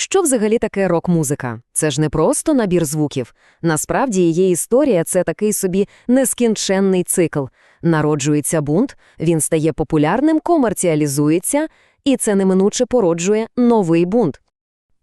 Що взагалі таке рок-музика? Це ж не просто набір звуків. Насправді її історія це такий собі нескінченний цикл. Народжується бунт, він стає популярним, комерціалізується, і це неминуче породжує новий бунт.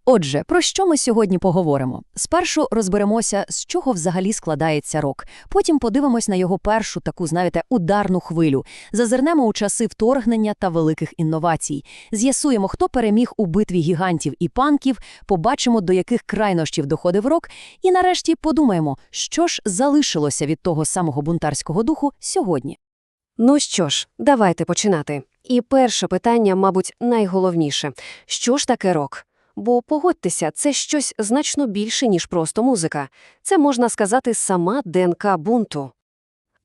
Отже, про що ми сьогодні поговоримо? Спершу розберемося, з чого взагалі складається рок. Потім подивимось на його першу таку, знаєте, ударну хвилю. Зазирнемо у часи вторгнення та великих інновацій. З'ясуємо, хто переміг у битві гігантів і панків, побачимо, до яких крайнощів доходив рок, і нарешті подумаємо, що ж залишилося від того самого бунтарського духу сьогодні. Ну що ж, давайте починати. І перше питання, мабуть, найголовніше. Що ж таке рок? Бо, погодьтеся, це щось значно більше, ніж просто музика. Це, можна сказати, сама ДНК бунту.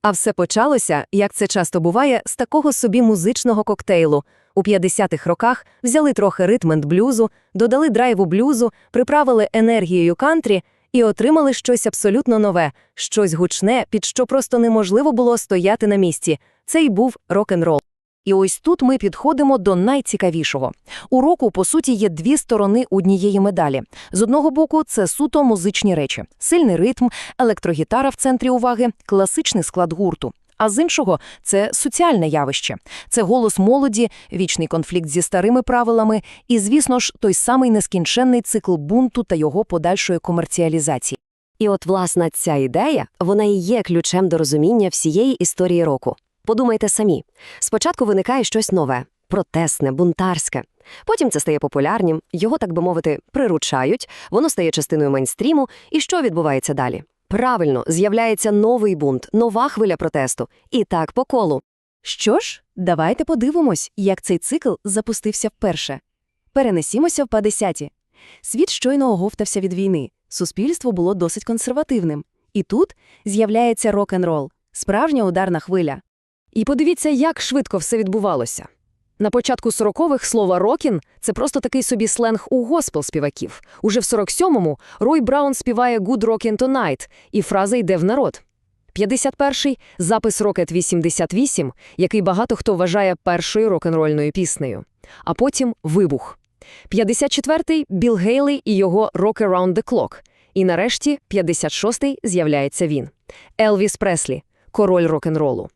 А все почалося, як це часто буває, з такого собі музичного коктейлу. У 50-х роках взяли трохи ритм енд блюзу, додали драйву блюзу, приправили енергією кантрі і отримали щось абсолютно нове, щось гучне, під що просто неможливо було стояти на місці. Це й був рок-н-рол. І ось тут ми підходимо до найцікавішого. У року, по суті, є дві сторони однієї медалі. З одного боку, це суто музичні речі, сильний ритм, електрогітара в центрі уваги, класичний склад гурту. А з іншого це соціальне явище. Це голос молоді, вічний конфлікт зі старими правилами і, звісно ж, той самий нескінченний цикл бунту та його подальшої комерціалізації. І от, власна, ця ідея, вона і є ключем до розуміння всієї історії року. Подумайте самі. Спочатку виникає щось нове, протестне, бунтарське. Потім це стає популярним, його, так би мовити, приручають, воно стає частиною мейнстріму, і що відбувається далі? Правильно, з'являється новий бунт, нова хвиля протесту. І так по колу. Що ж, давайте подивимось, як цей цикл запустився вперше. Перенесімося в 50-ті. Світ щойно оговтався від війни, суспільство було досить консервативним. І тут з'являється рок-н-рол, справжня ударна хвиля. І подивіться, як швидко все відбувалося. На початку 40-х слово «рокін» – це просто такий собі сленг у госпел-співаків. Уже в 47-му Рой Браун співає «Good Rockin' Tonight», і фраза йде в народ. 51-й – запис «Rocket 88», який багато хто вважає першою рок-н-рольною піснею. А потім – вибух. 54-й – Білл Гейлі і його «Rock Around the Clock». І нарешті 56-й з'являється він. Елвіс Преслі – король рок-н-ролу.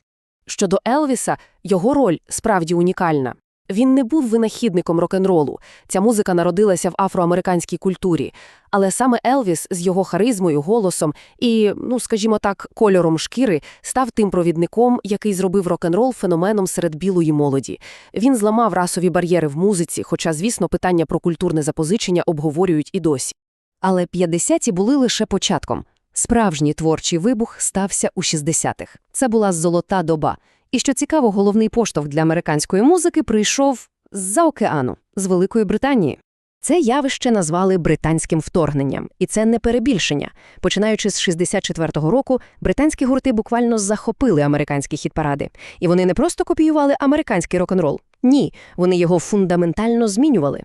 Щодо Елвіса, його роль справді унікальна. Він не був винахідником рок-н-ролу. Ця музика народилася в афроамериканській культурі. Але саме Елвіс з його харизмою, голосом і, ну скажімо так, кольором шкіри став тим провідником, який зробив рок-н-рол феноменом серед білої молоді. Він зламав расові бар'єри в музиці, хоча, звісно, питання про культурне запозичення обговорюють і досі. Але 50-ті були лише початком. Справжній творчий вибух стався у 60-х. Це була золота доба. І що цікаво, головний поштовх для американської музики прийшов з-за океану, з Великої Британії. Це явище назвали британським вторгненням, і це не перебільшення. Починаючи з 64-го року, британські гурти буквально захопили американські хіт-паради. І вони не просто копіювали американський рок-н-рол. Ні, вони його фундаментально змінювали.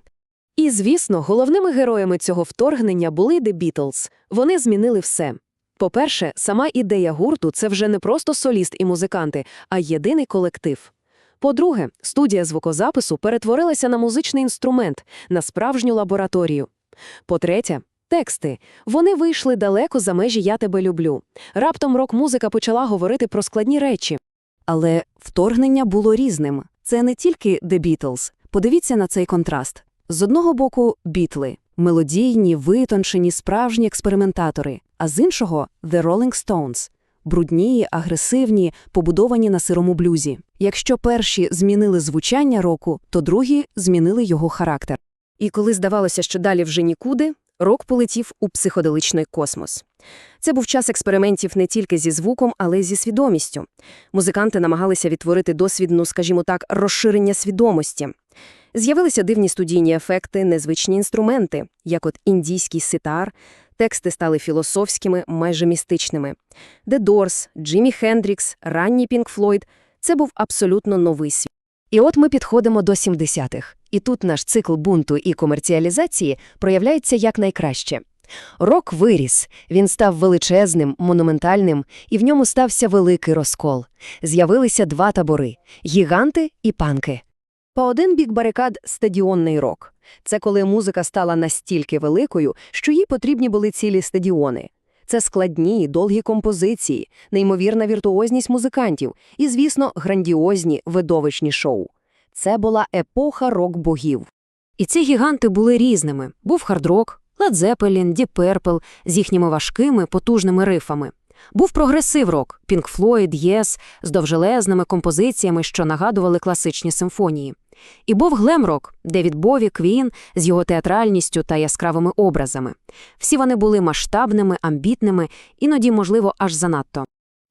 І, звісно, головними героями цього вторгнення були The Beatles. Вони змінили все. По-перше, сама ідея гурту – це вже не просто соліст і музиканти, а єдиний колектив. По-друге, студія звукозапису перетворилася на музичний інструмент, на справжню лабораторію. По-третє, тексти. Вони вийшли далеко за межі «Я тебе люблю». Раптом рок-музика почала говорити про складні речі. Але вторгнення було різним. Це не тільки The Beatles. Подивіться на цей контраст. З одного боку – бітли – мелодійні, витончені, справжні експериментатори, а з іншого – The Rolling Stones – брудні, агресивні, побудовані на сирому блюзі. Якщо перші змінили звучання року, то другі змінили його характер. І коли здавалося, що далі вже нікуди, рок полетів у психоделичний космос. Це був час експериментів не тільки зі звуком, але й зі свідомістю. Музиканти намагалися відтворити досвід, ну, скажімо так, розширення свідомості. З'явилися дивні студійні ефекти, незвичні інструменти, як от індійський ситар, тексти стали філософськими, майже містичними. The Doors, Джиммі Хендрікс, ранній Пінк Флойд – це був абсолютно новий світ. І от ми підходимо до 70-х. І тут наш цикл бунту і комерціалізації проявляється якнайкраще. Рок виріс, він став величезним, монументальним, і в ньому стався великий розкол. З'явилися два табори – гіганти і панки. По один бік барикад – стадіонний рок. Це коли музика стала настільки великою, що їй потрібні були цілі стадіони. Це складні, довгі композиції, неймовірна віртуозність музикантів і, звісно, грандіозні, видовищні шоу. Це була епоха рок-богів. І ці гіганти були різними. Був хард-рок, Led Zeppelin, з їхніми важкими, потужними рифами. Був прогресив-рок, Pink Floyd, Yes, з довжелезними композиціями, що нагадували класичні симфонії. І був глем-рок, Девід Бові, Квін з його театральністю та яскравими образами. Всі вони були масштабними, амбітними, іноді, можливо, аж занадто.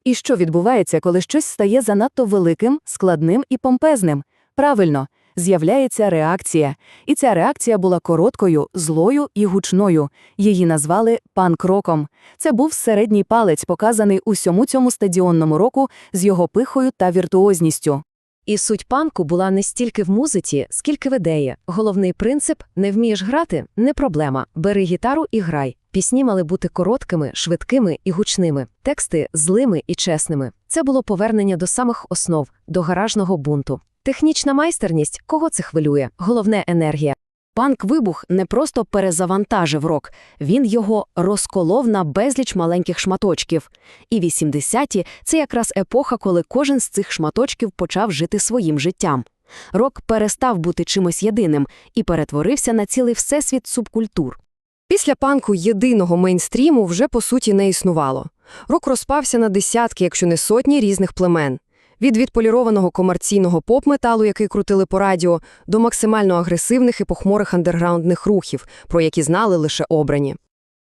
І що відбувається, коли щось стає занадто великим, складним і помпезним? Правильно, з'являється реакція. І ця реакція була короткою, злою і гучною. Її назвали панк-роком. Це був середній палець, показаний усьому цьому стадіонному року з його пихою та віртуозністю. І суть панку була не стільки в музиці, скільки в ідеї. Головний принцип – не вмієш грати – не проблема. Бери гітару і грай. Пісні мали бути короткими, швидкими і гучними, тексти – злими і чесними. Це було повернення до самих основ, до гаражного бунту. Технічна майстерність – кого це хвилює? Головне – енергія. Панк-вибух не просто перезавантажив рок, він його розколов на безліч маленьких шматочків. І 80-ті – це якраз епоха, коли кожен з цих шматочків почав жити своїм життям. Рок перестав бути чимось єдиним і перетворився на цілий всесвіт субкультур. Після панку єдиного мейнстріму вже по суті не існувало. Рок розпався на десятки, якщо не сотні різних племен. Від відполірованого комерційного поп-металу, який крутили по радіо, до максимально агресивних і похмурих андерграундних рухів, про які знали лише обрані.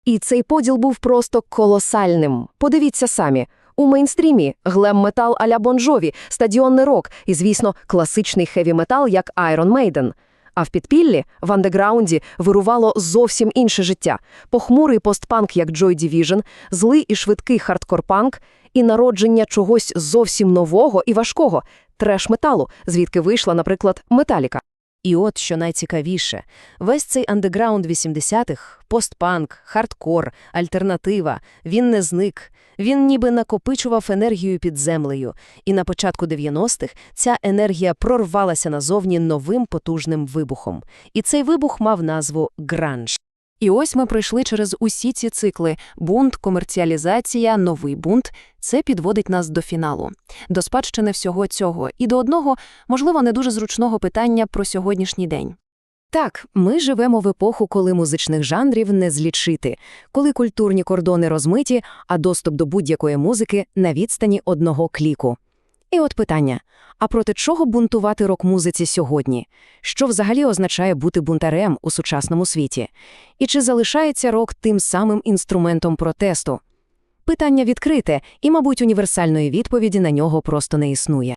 І цей поділ був просто колосальним. Подивіться самі. У мейнстрімі глем-метал а-ля Бонжові, стадіонний рок і, звісно, класичний хеві-метал, як Iron Maiden. А в підпіллі, в андеграунді, вирувало зовсім інше життя. Похмурий постпанк, як Joy Division, злий і швидкий хардкор-панк, і народження чогось зовсім нового і важкого – треш-металу, звідки вийшла, наприклад, Металіка. І от що найцікавіше, весь цей андеграунд 80-х, постпанк, хардкор, альтернатива, він не зник, він ніби накопичував енергію під землею, і на початку 90-х ця енергія прорвалася назовні новим потужним вибухом. І цей вибух мав назву «гранж». І ось ми пройшли через усі ці цикли – бунт, комерціалізація, новий бунт – це підводить нас до фіналу, до спадщини всього цього і до одного, можливо, не дуже зручного питання про сьогоднішній день. Так, ми живемо в епоху, коли музичних жанрів не злічити, коли культурні кордони розмиті, а доступ до будь-якої музики на відстані одного кліку. І от питання, а проти чого бунтувати рок-музиці сьогодні? Що взагалі означає бути бунтарем у сучасному світі? І чи залишається рок тим самим інструментом протесту? Питання відкрите, і, мабуть, універсальної відповіді на нього просто не існує.